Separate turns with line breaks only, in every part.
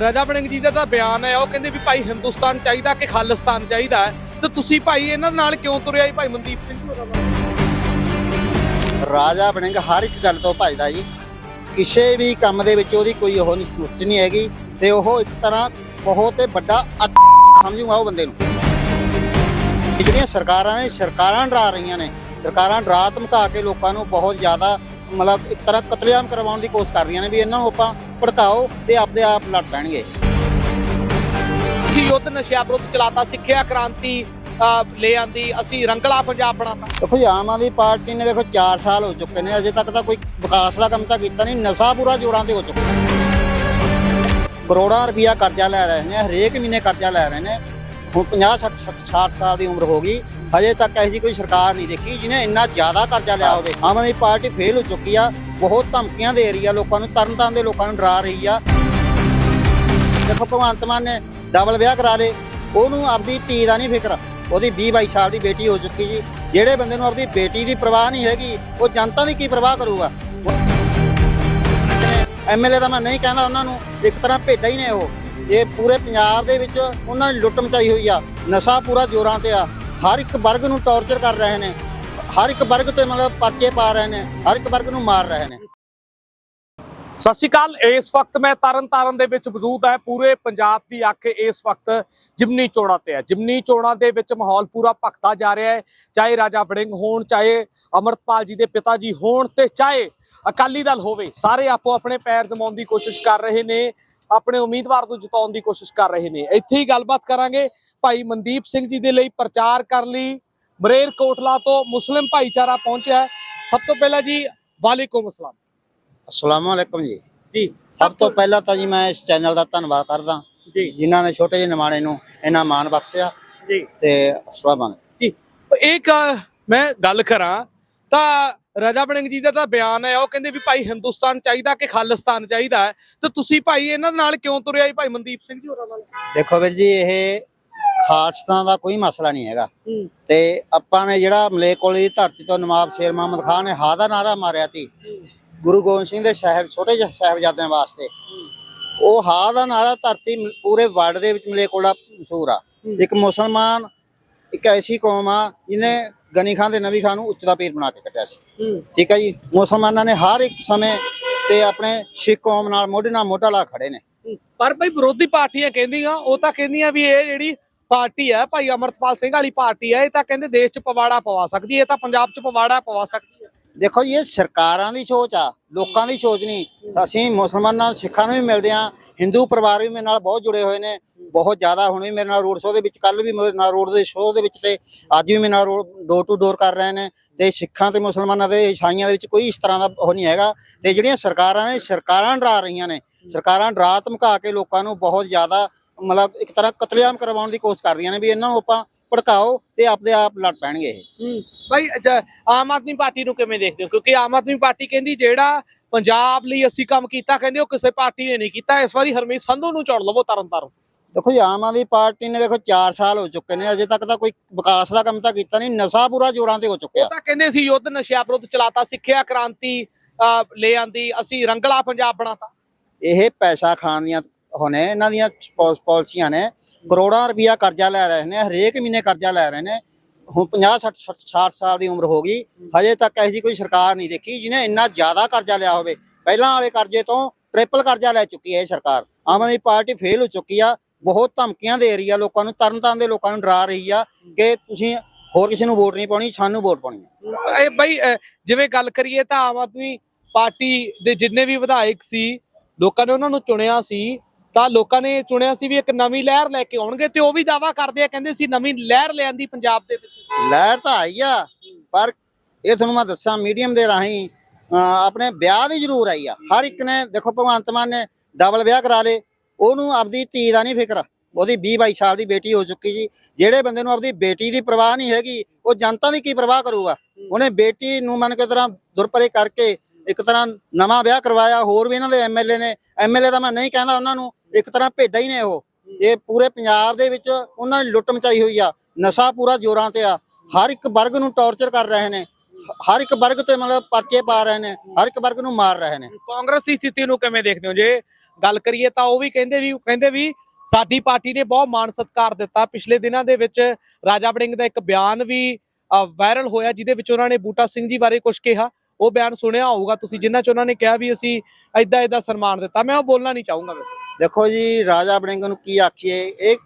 ਰਜਾ ਬਣਿੰਗ ਜੀ ਦਾ ਤਾਂ ਬਿਆਨ ਹੈ, ਉਹ ਕਹਿੰਦੇ ਵੀ ਭਾਈ ਹਿੰਦੁਸਤਾਨ ਚਾਹੀਦਾ ਕਿ ਖਾਲਿਸਤਾਨ ਚਾਹੀਦਾ ਤੇ ਤੁਸੀਂ ਭਾਈ ਇਹਨਾਂ ਨਾਲ ਕਿਉਂ ਤੁਰਿਆ ਜੀ, ਭਾਈ ਮਨਦੀਪ ਸਿੰਘ ਹੋਰਾਂ ਨਾਲ
ਰਾਜਾ ਬਣੇਗਾ ਹਰ ਇੱਕ ਗੱਲ ਤੋਂ ਭੱਜਦਾ ਜੀ। ਕਿਸੇ ਵੀ ਕੰਮ ਦੇ ਵਿੱਚ ਉਹਦੀ ਕੋਈ ਉਹ ਨਹੀਂ ਸੁਸਤੀ ਨਹੀਂ ਹੈਗੀ। ਤੇ ਉਹ ਇੱਕ ਤਰ੍ਹਾਂ ਬਹੁਤ ਵੱਡਾ ਸਮਝੂਗਾ ਉਹ ਬੰਦੇ ਨੂੰ। ਜਿਹੜੀਆਂ ਸਰਕਾਰਾਂ ਨੇ, ਸਰਕਾਰਾਂ ਡਰਾ ਰਹੀਆਂ ਨੇ। ਸਰਕਾਰਾਂ ਡਰਾ ਧਮਕਾ ਕੇ ਲੋਕਾਂ ਨੂੰ ਬਹੁਤ ਜ਼ਿਆਦਾ ਮਤਲਬ ਇੱਕ ਤਰ੍ਹਾਂ ਕਤਲੇਆਮ ਕਰਵਾਉਣ ਦੀ ਕੋਸ਼ਿਸ਼ ਕਰਦੀਆਂ ਨੇ ਵੀ ਇਹਨਾਂ ਨੂੰ ਆਪਾਂ ਭੜਕਾਓ ਤੇ ਆਪਦੇ ਆਪ ਲੜ ਪੈਣਗੇ।
ਅਸੀਂ ਯੁੱਧ ਨਸ਼ਿਆਂ ਵਿਰੁੱਧ ਚਲਾਤਾ ਸਿੱਖਿਆ ਕ੍ਰਾਂਤੀ ਲੈ ਆਂਦੀ ਅਸੀਂ ਰੰਗਲਾ ਪੰਜਾਬ ਬਣਾਤਾ।
ਦੇਖੋ ਜੀ ਆਮ ਆਦਮੀ ਪਾਰਟੀ ਨੇ ਦੇਖੋ 4 ਸਾਲ ਹੋ ਚੁੱਕੇ ਨੇ ਅਜੇ ਤੱਕ ਤਾਂ ਕੋਈ ਵਿਕਾਸ ਦਾ ਕੰਮ ਤਾਂ ਕੀਤਾ ਨਹੀਂ ਨਸ਼ਾ ਪੂਰਾ ਜ਼ੋਰਾਂ ਤੇ ਹੋ ਚੁੱਕਾ। ਕਰੋੜਾਂ ਰੁਪਇਆ ਕਰਜ਼ਾ ਲੈ ਰਹੇ ਨੇ ਹਰੇਕ ਮਹੀਨੇ ਕਰਜ਼ਾ ਲੈ ਰਹੇ ਨੇ। ਹੁਣ 50 60 60 ਸਾਲ ਦੀ ਉਮਰ ਹੋ ਗਈ ਹਜੇ ਤੱਕ ਜਿਹੀ ਕੋਈ ਸਰਕਾਰ ਨਹੀਂ ਦੇਖੀ ਜਿਹਨੇ ਇੰਨਾ ਜ਼ਿਆਦਾ ਕਰਜ਼ਾ ਲਿਆ ਹੋਵੇ। ਆਮ ਆਦਮੀ ਪਾਰਟੀ ਫੇਲ ਹੋ ਚੁੱਕੀ ਆ ਬਹੁਤ ਧਮਕੀਆਂ ਦੇ ਰਹੀ ਆ ਲੋਕਾਂ ਨੂੰ ਤਰਨ ਤਾਰਨ ਦੇ ਲੋਕਾਂ ਨੂੰ ਡਰਾ ਰਹੀ ਆ। ਦੇਖੋ, ਭਗਵੰਤ ਮਾਨ ਨੇ ਡਬਲ ਵਿਆਹ ਕਰਾ ਲੇ ਉਹਨੂੰ ਆਪਦੀ ਧੀ ਦਾ ਨਹੀਂ ਫਿਕਰ। ਉਹਦੀ 20 22 ਸਾਲ ਦੀ ਬੇਟੀ ਹੋ ਚੁੱਕੀ ਜੀ। ਜਿਹੜੇ ਬੰਦੇ ਨੂੰ ਆਪਦੀ ਬੇਟੀ ਦੀ ਪਰਵਾਹ ਨਹੀਂ ਹੈਗੀ, ਉਹ ਜਨਤਾ ਦੀ ਕੀ ਪਰਵਾਹ ਕਰੂਗਾ? ਐਮਐਲਏ ਦਾ ਮੈਂ ਨਹੀਂ ਕਹਿੰਦਾ ਉਹਨਾਂ ਨੂੰ, ਇੱਕ ਤਰ੍ਹਾਂ ਭੇਡਾ ਹੀ ਨੇ ਉਹ। ਇਹ ਪੂਰੇ ਪੰਜਾਬ ਦੇ ਵਿੱਚ ਉਹਨਾਂ ਨੇ ਲੁੱਟ ਮਚਾਈ ਹੋਈ ਆ। ਨਸ਼ਾ ਪੂਰਾ ਜ਼ੋਰਾਂ ਤੇ ਆ। ਹਰ ਇੱਕ ਵਰਗ ਨੂੰ ਟੌਰਚਰ ਕਰ ਰਹੇ ਨੇ। ਹਰ ਇੱਕ ਵਰਗ ਤੇ ਮਤਲਬ ਪਰਚੇ ਪਾ ਰਹੇ ਨੇ, ਹਰ ਇੱਕ ਵਰਗ ਨੂੰ ਮਾਰ ਰਹੇ ਨੇ।
ਸਤਿ ਸ਼੍ਰੀ ਅਕਾਲ, ਇਸ ਵਕਤ ਮੈਂ ਤਰਨ ਤਾਰਨ ਦੇ ਵਿੱਚ ਮੌਜੂਦ ਹੈ। ਪੂਰੇ ਪੰਜਾਬ ਦੀ ਅੱਖ ਇਸ ਵਕਤ ਜਿਮਨੀ ਚੋਣਾਂ ਤੇ ਹੈ। ਜਿਮਨੀ ਚੋਣਾਂ ਦੇ ਵਿੱਚ ਮਾਹੌਲ ਪੂਰਾ ਭਖਦਾ ਜਾ ਰਿਹਾ ਹੈ। ਚਾਹੇ ਰਾਜਾ ਵੜਿੰਗ ਹੋਣ, ਚਾਹੇ ਅਮਰਤਪਾਲ ਜੀ ਦੇ ਪਿਤਾ ਜੀ ਹੋਣ ਤੇ ਚਾਹੇ ਅਕਾਲੀ ਦਲ ਹੋਵੇ, ਸਾਰੇ ਆਪੋ ਆਪਣੇ ਪੈਰ ਜਮਾਉਣ ਦੀ ਕੋਸ਼ਿਸ਼ ਕਰ ਰਹੇ ਨੇ, ਆਪਣੇ ਉਮੀਦਵਾਰ ਨੂੰ ਜਿਤਾਉਣ ਦੀ ਕੋਸ਼ਿਸ਼ ਕਰ ਰਹੇ ਨੇ। ਇੱਥੇ ਹੀ ਗੱਲਬਾਤ ਕਰਾਂਗੇ ਭਾਈ ਮਨਦੀਪ ਸਿੰਘ ਜੀ ਦੇ ਲਈ ਪ੍ਰਚਾਰ ਕਰਨ ਲਈ। ਮਰੇਰ ਕੋਟਲਾ ਤੋਂ ਮੁਸਲਿਮ ਭਾਈਚਾਰਾ ਪਹੁੰਚਿਆ ਹੈ। ਸਭ ਤੋਂ ਪਹਿਲਾਂ ਜੀ ਵਾਲੇਕੁਮ ਅਸਲਾਮ।
ਅਸਲਾਮ ਅਲੈਕਮ ਜੀ।
ਜੀ
ਸਭ ਤੋਂ ਪਹਿਲਾਂ ਤਾਂ ਜੀ ਮੈਂ ਇਸ ਚੈਨਲ ਦਾ ਧੰਨਵਾਦ ਕਰਦਾ।
ਜੀ।
ਜਿਨ੍ਹਾਂ ਨੇ ਛੋਟੇ ਜਿਹੇ ਨਿਮਾਣੇ ਨੂੰ ਇਹਨਾਂ ਮਾਣ ਬਖਸ਼ਿਆ।
ਜੀ।
ਤੇ ਅਸਲਾਮ
ਜੀ ਇੱਕ ਮੈਂ ਗੱਲ ਕਰਾਂ ਤਾਂ ਰਜਾ ਬੜਿੰਗ ਜੀ ਦਾ ਤਾਂ ਬਿਆਨ ਹੈ ਉਹ ਕਹਿੰਦੇ ਵੀ ਭਾਈ ਹਿੰਦੁਸਤਾਨ ਚਾਹੀਦਾ ਕਿ ਖਾਲਿਸਤਾਨ ਚਾਹੀਦਾ ਤੇ ਤੁਸੀਂ ਭਾਈ ਇਹਨਾਂ ਨਾਲ ਕਿਉਂ ਤੁਰਿਆ ਜੀ ਭਾਈ ਮਨਦੀਪ ਸਿੰਘ ਜੀ ਹੋਰਾਂ ਨਾਲ?
ਦੇਖੋ ਵੀਰ ਜੀ ਇਹ ਖਾਲਸਤਾਨ ਦਾ ਕੋਈ ਮਸਲਾ ਨਹੀਂ ਹੈਗਾ। ਤੇ ਆਪਾਂ ਨੇ ਜਿਹੜਾ ਮਲੇਕੋਲੀ ਦੀ ਧਰਤੀ ਤੋਂ ਨਵਾਬ ਸ਼ੇਰ ਮੁਹੰਮਦ ਖਾਨ ਨੇ ਹਾ ਦਾ ਨਾਰਾ ਮਾਰਿਆ ਸੀ ਗੁਰੂ ਗੋਬਿੰਦ ਸਿੰਘ ਦੇ ਸਾਹਿਬ ਛੋਟੇ ਜਿਹੇ ਸਾਹਿਬਜ਼ਾਦਿਆਂ ਵਾਸਤੇ। ਉਹ ਹਾ ਦਾ ਨਾਰਾ ਧਰਤੀ ਪੂਰੇ ਵਰਲਡ ਦੇ ਵਿੱਚ ਮਲੇਕੋਲਾ ਮਸ਼ਹੂਰ ਆ। ਇੱਕ ਮੁਸਲਮਾਨ ਇੱਕ ਐਸੀ ਕੌਮ ਆ ਜਿਹਨੇ ਗਨੀ ਖਾਨ ਦੇ ਨਬੀ ਖਾਨ ਨੂੰ ਉੱਚ ਦਾ ਪੀਰ ਬਣਾ ਕੇ ਕੱਟਿਆ ਸੀ। ਠੀਕ ਹੈ ਜੀ? ਮੁਸਲਮਾਨਾਂ ਨੇ ਹਰ ਇੱਕ ਸਮੇਂ ਤੇ ਆਪਣੇ ਸਿੱਖ ਕੌਮ ਨਾਲ ਮੋਢੇ ਨਾਲ ਮੋਢਾ ਲਾ ਖੜੇ ਨੇ।
ਪਰ ਭਾਈ ਵਿਰੋਧੀ ਪਾਰਟੀਆਂ ਕਹਿੰਦੀਆਂ ਉਹ ਤਾਂ ਕਹਿੰਦੀਆਂ ਵੀ ਇਹ ਜਿਹੜੀ ਪਾਰਟੀ ਹੈ, ਭਾਈ ਅਮਰਤਪਾਲ ਸਿੰਘ ਵਾਲੀ ਪਾਰਟੀ ਹੈ, ਇਹ ਤਾਂ ਕਹਿੰਦੇ ਦੇਸ਼ 'ਚ ਪਵਾੜਾ ਪਵਾ ਸਕਦੀ ਹੈ, ਇਹ ਤਾਂ ਪੰਜਾਬ 'ਚ ਪਵਾੜਾ ਪਵਾ ਸਕਦੀ ਹੈ।
ਦੇਖੋ ਜੀ, ਇਹ ਸਰਕਾਰਾਂ ਦੀ ਸੋਚ ਆ, ਲੋਕਾਂ ਦੀ ਸੋਚ ਨਹੀਂ। ਅਸੀਂ ਮੁਸਲਮਾਨਾਂ, ਸਿੱਖਾਂ ਨੂੰ ਵੀ ਮਿਲਦੇ ਆ ਹਿੰਦੂ ਪਰਿਵਾਰ ਵੀ ਮੇਰੇ ਨਾਲ ਬਹੁਤ ਜੁੜੇ ਹੋਏ ਨੇ, ਬਹੁਤ ਜ਼ਿਆਦਾ ਹੁਣ ਵੀ ਮੇਰੇ ਨਾਲ ਰੋਡ ਸ਼ੋਅ ਦੇ ਵਿੱਚ ਕੱਲ ਵੀ ਮੇਰੇ ਨਾਲ ਰੋਡ ਦੇ ਸ਼ੋਅ ਦੇ ਵਿੱਚ ਤੇ ਅੱਜ ਵੀ ਮੇਰੇ ਨਾਲ ਡੋਰ ਟੂ ਡੋਰ ਕਰ ਰਹੇ ਨੇ ਤੇ ਸਿੱਖਾਂ ਤੇ ਮੁਸਲਮਾਨਾਂ ਦੇ ਈਸਾਈਆਂ ਦੇ ਵਿੱਚ ਕੋਈ ਇਸ ਤਰ੍ਹਾਂ ਦਾ ਉਹ ਨਹੀਂ ਹੈਗਾ ਤੇ ਜਿਹੜੀਆਂ ਸਰਕਾਰਾਂ ਨੇ, ਸਰਕਾਰਾਂ ਡਰਾ ਰਹੀਆਂ ਨੇ, ਸਰਕਾਰਾਂ ਡਰਾ ਧਮਕਾ ਕੇ ਲੋਕਾਂ ਨੂੰ ਬਹੁਤ ਜ਼ਿਆਦਾ ਮਤਲਬ ਇੱਕ ਤਰ੍ਹਾਂ ਕਤਲੇਆਮ ਕਰਵਾਉਣ ਦੀ ਕੋਸ਼ਿਸ਼ ਕਰਦੀਆਂ ਨੇ ਵੀ ਇਹਨਾਂ ਨੂੰ ਆਪਾਂ ਭੜਕਾਓ ਤੇ ਆਪਦੇ ਆਪ ਲੜ ਪੈਣਗੇ ਇਹ।
ਭਾਈ ਆਮ ਆਦਮੀ ਪਾਰਟੀ ਨੂੰ ਕਿਵੇਂ ਦੇਖਦੇ ਹੋ? ਕਿਉਂਕਿ ਆਮ ਆਦਮੀ ਪਾਰਟੀ ਕਹਿੰਦੀ ਜਿਹੜਾ ਪੰਜਾਬ ਲਈ ਅਸੀਂ ਕੰਮ ਕੀਤਾ ਕਹਿੰਦੇ ਉਹ ਕਿਸੇ ਪਾਰਟੀ ਨੇ ਨਹੀਂ ਕੀਤਾ। ਇਸ ਵਾਰੀ ਹਰਮੀਤ ਸੰਧੂ ਨੂੰ ਚੁਣ ਲਵੋ ਤਰਨ ਤਾਰਨ
ਦੇਖੋ ਜੀ ਆਮ ਆਦਮੀ ਪਾਰਟੀ ਨੇ ਦੇਖੋ 4 ਸਾਲ ਹੋ ਚੁੱਕੇ ਨੇ ਅਜੇ ਤੱਕ ਤਾਂ ਕੋਈ ਵਿਕਾਸ ਦਾ ਕੰਮ ਤਾਂ ਕੀਤਾ ਨਹੀਂ ਨਸ਼ਾ ਪੂਰਾ ਜ਼ੋਰਾਂ ਤੇ ਹੋ ਚੁੱਕਿਆ।
ਤਾਂ ਕਹਿੰਦੇ ਸੀ ਯੁੱਧ ਨਸ਼ਿਆਂ ਵਿਰੁੱਧ ਚਲਾਤਾ ਸਿੱਖਿਆ ਕ੍ਰਾਂਤੀ ਲੈ ਆਂਦੀ ਅਸੀਂ ਰੰਗਲਾ ਪੰਜਾਬ ਬਣਾਤਾ।
ਇਹ ਪੈਸਾ ਖਾਣ ਦੀਆਂ ਹੋਣੇ, ਇਹਨਾਂ ਦੀਆਂ ਪੌ- ਪਾਲਿਸੀਆਂ ਨੇ। ਕਰੋੜਾਂ ਰੁਪਇਆ ਕਰਜ਼ਾ ਲੈ ਰਹੇ ਨੇ, ਹਰੇਕ ਮਹੀਨੇ ਕਰਜ਼ਾ ਲੈ ਰਹੇ ਨੇ। ਹੁਣ 50 60 60 ਸਾਲ ਦੀ ਉਮਰ ਹੋ ਗਈ। ਹਜੇ ਤੱਕ ਇਹੋ ਜਿਹੀ ਕੋਈ ਸਰਕਾਰ ਨਹੀਂ ਦੇਖੀ ਜਿਹਨੇ ਇੰਨਾ ਜ਼ਿਆਦਾ ਕਰਜ਼ਾ ਲਿਆ ਹੋਵੇ। ਪਹਿਲਾਂ ਵਾਲੇ ਕਰਜ਼ੇ ਤੋਂ ਟ੍ਰਿਪਲ ਕਰਜ਼ਾ ਲੈ ਚੁੱਕੀ ਹੈ ਇਹ ਸਰਕਾਰ। ਆਮ ਆਦਮੀ ਪਾਰਟੀ ਫੇਲ ਹੋ ਚੁੱਕੀ ਆ। ਬਹੁਤ ਧਮਕੀਆਂ ਦੇ ਰਹੀ ਆ ਲੋਕਾਂ ਨੂੰ ਤਰਨ ਤਾਰਨ ਦੇ ਲੋਕਾਂ ਨੂੰ ਡਰਾ ਰਹੀ ਆ ਕਿ ਤੁਸੀਂ ਹੋਰ ਕਿਸੇ ਨੂੰ ਵੋਟ ਨਹੀਂ ਪਾਉਣੀ, ਸਾਨੂੰ ਵੋਟ ਪਾਉਣੀ ਆ।
ਇਹ ਬਈ ਜਿਵੇਂ ਗੱਲ ਕਰੀਏ ਤਾਂ ਆਮ ਆਦਮੀ ਪਾਰਟੀ ਦੇ ਜਿੰਨੇ ਵੀ ਵਿਧਾਇਕ ਸੀ, ਲੋਕਾਂ ਨੇ ਉਹਨਾਂ ਨੂੰ ਚੁਣਿਆ ਸੀ। ਤਾਂ ਲੋਕਾਂ ਨੇ ਚੁਣਿਆ ਸੀ ਵੀ ਇੱਕ ਨਵੀਂ ਲਹਿਰ ਲੈ ਕੇ ਆਉਣਗੇ ਤੇ ਉਹ ਵੀ ਦਾਵਾ ਕਰਦੇ ਆ, ਕਹਿੰਦੇ ਸੀ ਨਵੀਂ ਲਹਿਰ ਲਿਆਂਦੀ ਪੰਜਾਬ ਦੇ ਵਿੱਚ।
ਲਹਿਰ ਤਾਂ ਆਈ ਆ, ਪਰ ਇਹ ਤੁਹਾਨੂੰ ਮੈਂ ਦੱਸਾਂ, ਮੀਡੀਅਮ ਦੇ ਰਾਹੀਂ ਆਪਣੇ ਵਿਆਹ ਦੀ ਜ਼ਰੂਰ ਆਈ ਆ। ਹਰ ਇੱਕ ਨੇ, ਦੇਖੋ ਭਗਵੰਤ ਮਾਨ ਨੇ ਡਬਲ ਵਿਆਹ ਕਰਾ ਲੇ ਉਹਨੂੰ ਆਪਦੀ ਧੀ ਦਾ ਨਹੀਂ ਫਿਕਰ, ਉਹਦੀ 20 22 ਸਾਲ ਦੀ ਬੇਟੀ ਹੋ ਚੁੱਕੀ ਜੀ। ਜਿਹੜੇ ਬੰਦੇ ਨੂੰ ਆਪਦੀ ਬੇਟੀ ਦੀ ਪਰਵਾਹ ਨਹੀਂ ਹੈਗੀ, ਉਹ ਜਨਤਾ ਦੀ ਕੀ ਪਰਵਾਹ ਕਰੂਗਾ? ਉਹਨੇ ਬੇਟੀ ਨੂੰ ਮੰਨ ਕੇ ਤਰ੍ਹਾਂ ਦੁਰਪਰੇ ਕਰਕੇ ਇੱਕ ਤਰ੍ਹਾਂ ਨਵਾਂ ਵਿਆਹ ਕਰਵਾਇਆ, ਹੋਰ ਵੀ ਇਹਨਾਂ ਦੇ ਐਮਐਲਏ ਨੇ। ਐਮਐਲਏ ਦਾ ਮੈਂ ਨਹੀਂ ਕਹਿੰਦਾ ਉਹਨਾਂ ਨੂੰ, ਇੱਕ ਤਰ੍ਹਾਂ ਭੇਡਾਂ ਹੀ ਨੇ ਉਹ। ਇਹ ਪੂਰੇ ਪੰਜਾਬ ਦੇ ਵਿੱਚ ਉਹਨਾਂ ਨੇ ਲੁੱਟ ਮਚਾਈ ਹੋਈ ਆ। ਨਸ਼ਾ ਪੂਰਾ ਜ਼ੋਰਾਂ ਤੇ ਆ। ਹਰ ਇੱਕ ਵਰਗ ਨੂੰ ਟੌਰਚਰ ਕਰ ਰਹੇ ਨੇ। ਹਰ ਇੱਕ ਵਰਗ ਤੇ ਮਤਲਬ ਪਰਚੇ ਪਾ ਰਹੇ ਨੇ। ਹਰ ਇੱਕ ਵਰਗ ਨੂੰ ਮਾਰ ਰਹੇ ਨੇ।
ਕਾਂਗਰਸ ਦੀ ਸਥਿਤੀ ਨੂੰ ਕਿਵੇਂ ਦੇਖਦੇ ਹੋ? ਜੇ ਗੱਲ ਕਰੀਏ ਤਾਂ ਉਹ ਵੀ ਕਹਿੰਦੇ ਵੀ ਕਹਿੰਦੇ ਵੀ ਸਾਡੀ ਪਾਰਟੀ ਨੇ ਬਹੁਤ ਮਾਣ ਸਤਿਕਾਰ ਦਿੱਤਾ। ਪਿਛਲੇ ਦਿਨਾਂ ਦੇ ਵਿੱਚ ਰਾਜਾ ਵੜਿੰਗ ਦਾ ਇੱਕ ਬਿਆਨ ਵੀ ਵਾਇਰਲ ਹੋਇਆ, ਜਿਹਦੇ ਵਿੱਚ ਉਹਨਾਂ ਨੇ ਬੂਟਾ ਸਿੰਘ ਜੀ ਬਾਰੇ ਕੁਝ ਕਿਹਾ। ਉਹ ਬਿਆਨ ਸੁਣਿਆ ਹੋਊਗਾ, ਤੁਸੀਂ ਜਿਨ੍ਹਾਂ ਚ ਉਹਨਾਂ ਨੇ ਕਿਹਾ ਵੀ ਅਸੀਂ ਐਦਾਂ ਐਦਾਂ ਸਨਮਾਨ ਦਿੱਤਾ, ਮੈਂ ਉਹ ਬੋਲਣਾ ਨਹੀਂ ਚਾਹੂੰਗਾ ਵੈਸੇ।
ਦੇਖੋ ਜੀ, ਰਾਜਾ ਬੜਿੰਗ ਨੂੰ ਕੀ ਆਖੀਏ, ਇਹ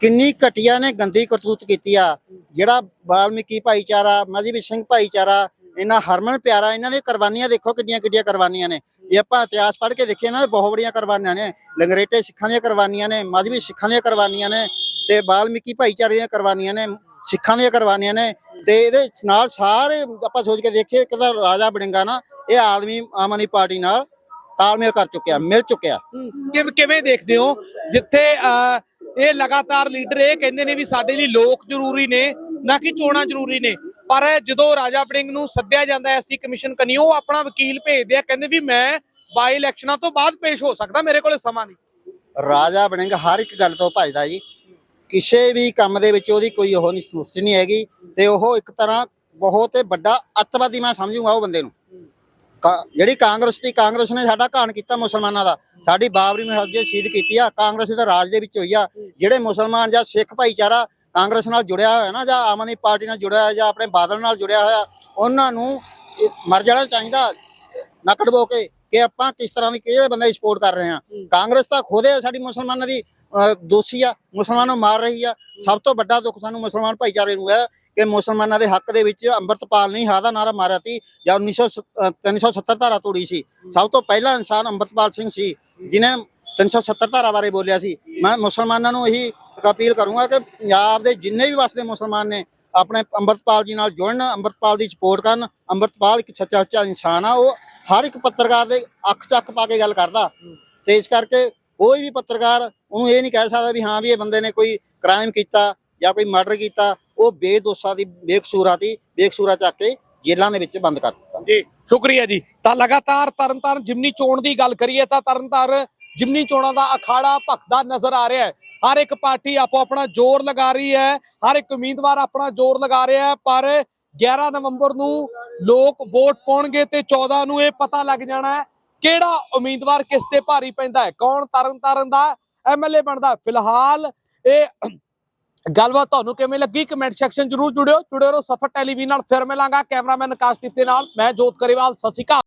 ਕਿੰਨੀ ਘਟੀਆ ਨੇ ਗੰਦੀ ਕਰਤੂਤ ਕੀਤੀ ਆ, ਜਿਹੜਾ ਵਾਲਮੀਕੀ ਭਾਈਚਾਰਾ ਮਜੀਬੀ ਸਿੰਘ ਭਾਈਚਾਰਾ, ਇਹਨਾਂ ਹਰਮਨ ਪਿਆਰਾ, ਇਹਨਾਂ ਦੀਆਂ ਕੁਰਬਾਨੀਆਂ ਦੇਖੋ ਕਿੰਨੀਆਂ ਕਿੰਨੀਆਂ ਕੁਰਬਾਨੀਆਂ ਨੇ। ਜੇ ਆਪਾਂ ਇਤਿਹਾਸ ਪੜ੍ਹ ਕੇ ਦੇਖੀਏ ਨਾ ਤਾਂ ਬਹੁਤ ਬੜੀਆਂ ਕੁਰਬਾਨੀਆਂ ਨੇ। ਲੰਗਰੇਟੇ ਸਿੱਖਾਂ ਦੀਆਂ ਕੁਰਬਾਨੀਆਂ ਨੇ ਮਜਬੀ ਸਿੱਖਾਂ ਦੀਆਂ ਕੁਰਬਾਨੀਆਂ ਨੇ, ਤੇ ਵਾਲਮੀਕੀ ਭਾਈਚਾਰੇ ਦੀਆਂ ਕੁਰਬਾਨੀਆਂ ਨੇ ਸਿੱਖਾਂ ਦੀਆਂ ਕੁਰਬਾਨੀਆਂ ਨੇ ਤੇ ਇਹਦੇ ਨਾਲ ਸਾਰੇ ਆਪਾਂ ਸੋਚ ਕੇ ਦੇਖੀਏ ਕਿ ਤਾਂ ਰਾਜਾ ਬੜਿੰਗਾ ਨਾ ਇਹ ਆਦਮੀ ਆਮ ਆਦਮੀ ਪਾਰਟੀ ਨਾਲ ਤਾਲਮੇਲ ਕਰ ਚੁੱਕਿਆ ਮਿਲ ਚੁੱਕਿਆ।
ਕਿਵੇਂ ਕਿਵੇਂ ਦੇਖਦੇ ਹੋ? ਜਿੱਥੇ ਇਹ ਲਗਾਤਾਰ ਲੀਡਰ ਇਹ ਕਹਿੰਦੇ ਨੇ ਵੀ ਸਾਡੇ ਲਈ ਲੋਕ ਜ਼ਰੂਰੀ ਨੇ ਨਾ ਕਿ ਚੋਣਾਂ ਜ਼ਰੂਰੀ ਨੇ। ਪਰ ਜਦੋਂ ਰਾਜਾ ਵੜਿੰਗ ਨੂੰ ਸੱਦਿਆ ਜਾਂਦਾ ਹੈ ਐਸਸੀ ਕਮਿਸ਼ਨ ਕਨੀ ਉਹ ਆਪਣਾ ਵਕੀਲ ਭੇਜਦੇ ਆ ਕਹਿੰਦੇ ਵੀ ਮੈਂ ਬਾਈ ਇਲੈਕਸ਼ਨਾਂ ਤੋਂ ਬਾਅਦ ਪੇਸ਼ ਹੋ ਸਕਦਾ ਮੇਰੇ ਕੋਲੇ ਸਮਾਂ ਨਹੀਂ।
ਰਾਜਾ ਬੜਿੰਗ ਹਰ ਇੱਕ ਗੱਲ ਤੋਂ ਭੱਜਦਾ ਜੀ। ਕਿਸੇ ਵੀ ਕੰਮ ਦੇ ਵਿੱਚ ਉਹਦੀ ਕੋਈ ਉਹ ਨਹੀਂ ਸੰਤੁਸ਼ਟੀ ਨਹੀਂ ਹੈਗੀ ਤੇ ਉਹ ਇੱਕ ਤਰ੍ਹਾਂ ਬਹੁਤ ਹੀ ਵੱਡਾ ਅੱਤਵਾਦੀ ਮੈਂ ਸਮਝੂਗਾ ਉਹ ਬੰਦੇ ਨੂੰ। ਜਿਹੜੀ ਕਾਂਗਰਸ ਦੀ ਕਾਂਗਰਸ ਨੇ ਸਾਡਾ ਘਾਣ ਕੀਤਾ ਮੁਸਲਮਾਨਾਂ ਦਾ। ਸਾਡੀ ਬਾਬਰੀ ਮਸਜਿਦ ਸ਼ਹੀਦ ਕੀਤੀ ਆ ਕਾਂਗਰਸ ਦੇ ਰਾਜ ਦੇ ਵਿੱਚ ਹੋਈ ਆ। ਜਿਹੜੇ ਮੁਸਲਮਾਨ ਜਾਂ ਸਿੱਖ ਭਾਈਚਾਰਾ ਕਾਂਗਰਸ ਨਾਲ ਜੁੜਿਆ ਹੋਇਆ ਨਾ ਜਾਂ ਆਮ ਆਦਮੀ ਪਾਰਟੀ ਨਾਲ ਜੁੜਿਆ ਹੋਇਆ ਜਾਂ ਆਪਣੇ ਬਾਦਲ ਨਾਲ ਜੁੜਿਆ ਹੋਇਆ ਉਹਨਾਂ ਨੂੰ ਮਰ ਜਾਣਾ ਚਾਹੀਦਾ ਨੱਕ ਡਬੋ ਕੇ ਕਿ ਆਪਾਂ ਕਿਸ ਤਰ੍ਹਾਂ ਦੀ ਕਿਹੜੇ ਬੰਦੇ ਸਪੋਰਟ ਕਰ ਰਹੇ ਹਾਂ। ਕਾਂਗਰਸ ਤਾਂ ਖੁਦ ਸਾਡੀ ਮੁਸਲਮਾਨਾਂ ਦੀ ਦੋਸ਼ੀ ਆ, ਮੁਸਲਮਾਨ ਨੂੰ ਮਾਰ ਰਹੀ ਆ। ਸਭ ਤੋਂ ਵੱਡਾ ਦੁੱਖ ਸਾਨੂੰ ਮੁਸਲਮਾਨ ਭਾਈਚਾਰੇ ਨੂੰ ਹੈ ਕਿ ਮੁਸਲਮਾਨਾਂ ਦੇ ਹੱਕ ਦੇ ਵਿੱਚ ਅੰਮ੍ਰਿਤਪਾਲ ਨਹੀਂ, ਹਾਦਾ ਨਾਰਾ ਮਾਰਿਆ ਸੀ, ਜਾਂ 1900 370 ਧਾਰਾ ਤੋੜੀ ਸੀ। ਸਭ ਤੋਂ ਪਹਿਲਾ ਇਨਸਾਨ ਅੰਮ੍ਰਿਤਪਾਲ ਸਿੰਘ ਸੀ, ਜਿਨੇ 370 ਧਾਰਾ ਬਾਰੇ ਬੋਲਿਆ ਸੀ। ਮੈਂ ਮੁਸਲਮਾਨਾਂ ਨੂੰ ਇਹੀ ਅਪੀਲ ਕਰੂੰਗਾ ਕਿ ਪੰਜਾਬ ਦੇ ਜਿੰਨੇ ਵੀ ਵਸਦੇ ਮੁਸਲਮਾਨ ਨੇ, ਆਪਣੇ ਅੰਮ੍ਰਿਤਪਾਲ ਜੀ ਨਾਲ ਜੁੜਨ, ਅੰਮ੍ਰਿਤਪਾਲ ਦੀ ਸਪੋਰਟ ਕਰਨ। ਅੰਮ੍ਰਿਤਪਾਲ ਇੱਕ ਸੱਚਾ ਸੱਚਾ ਇਨਸਾਨ ਆ, ਉਹ ਹਰ ਇੱਕ ਪੱਤਰਕਾਰ ਦੇ ਅੱਖ ਚੱਕ ਪਾ ਕੇ ਗੱਲ ਕਰਦਾ। ਤੇ ਇਸ ਕਰਕੇ ਕੋਈ ਵੀ ਪੱਤਰਕਾਰ ਉਹਨੂੰ ਇਹ ਨਹੀਂ ਕਹਿ ਸਕਦਾ ਵੀ ਹਾਂ ਵੀ ਇਹ ਬੰਦੇ ਨੇ ਕੋਈ ਕ੍ਰਾਈਮ ਕੀਤਾ ਜਾਂ ਕੋਈ ਮਰਡਰ ਕੀਤਾ, ਉਹ ਬੇਦੋਸ਼ਾ ਦੀ, ਬੇਕਸੂਰਾ ਦੀ, ਬੇਕਸੂਰਾ ਚੱਕ ਕੇ ਜੇਲ੍ਹਾਂ ਦੇ ਵਿੱਚ ਬੰਦ ਕਰ ਦਿੱਤਾ।
ਜੀ, ਸ਼ੁਕਰੀਆ ਜੀ। ਤਾਂ ਲਗਾਤਾਰ ਤਰਨਤਾਰਨ ਜਿਮਨੀ ਚੋਣ ਦੀ ਗੱਲ ਕਰੀਏ ਤਾਂ ਤਰਨਤਾਰਨ ਜਿਮਨੀ ਚੋਣਾਂ ਦਾ ਅਖਾੜਾ ਭਖਦਾ ਨਜ਼ਰ ਆ ਰਿਹਾ ਹੈ। ਹਰ ਇੱਕ ਪਾਰਟੀ ਆਪੋ ਆਪਣਾ ਜ਼ੋਰ ਲਗਾ ਰਹੀ ਹੈ, ਹਰ ਇੱਕ ਉਮੀਦਵਾਰ ਆਪਣਾ ਜ਼ੋਰ ਲਗਾ ਰਿਹਾ ਹੈ, ਪਰ 11 ਨਵੰਬਰ ਨੂੰ ਲੋਕ ਵੋਟ ਪਾਉਣਗੇ ਤੇ 14 ਨੂੰ ਇਹ ਪਤਾ ਲੱਗ ਜਾਣਾ ਹੈ ਕਿਹੜਾ ਉਮੀਦਵਾਰ ਕਿਸ ਤੇ ਭਾਰੀ ਪੈਂਦਾ ਹੈ। ਕੌਣ ਤਰਨਤਾਰਨ ਦਾ ਐਮਐਲਏ ਬਣਦਾ। ਫਿਲਹਾਲ ਇਹ ਗੱਲਬਾਤ ਤੁਹਾਨੂੰ ਕਿਵੇਂ ਲੱਗੀ? ਕਮੈਂਟ ਸੈਕਸ਼ਨ ਜਰੂਰ ਜੁੜਿਓ। ਜੁੜੇ ਰਹੋ ਸਫਰ ਟੈਲੀਵਿਜ਼ਨ ਨਾਲ। ਫਿਰ ਮਿਲਾਂਗਾ ਕੈਮਰਾਮੈਨ ਆਕਾਸ਼ਦੀਪ ਦੇ ਨਾਲ। ਮੈਂ ਜੋਤ ਕਰੀਵਾਲ। ਸਤਿ ਸ਼੍ਰੀ ਅਕਾਲ।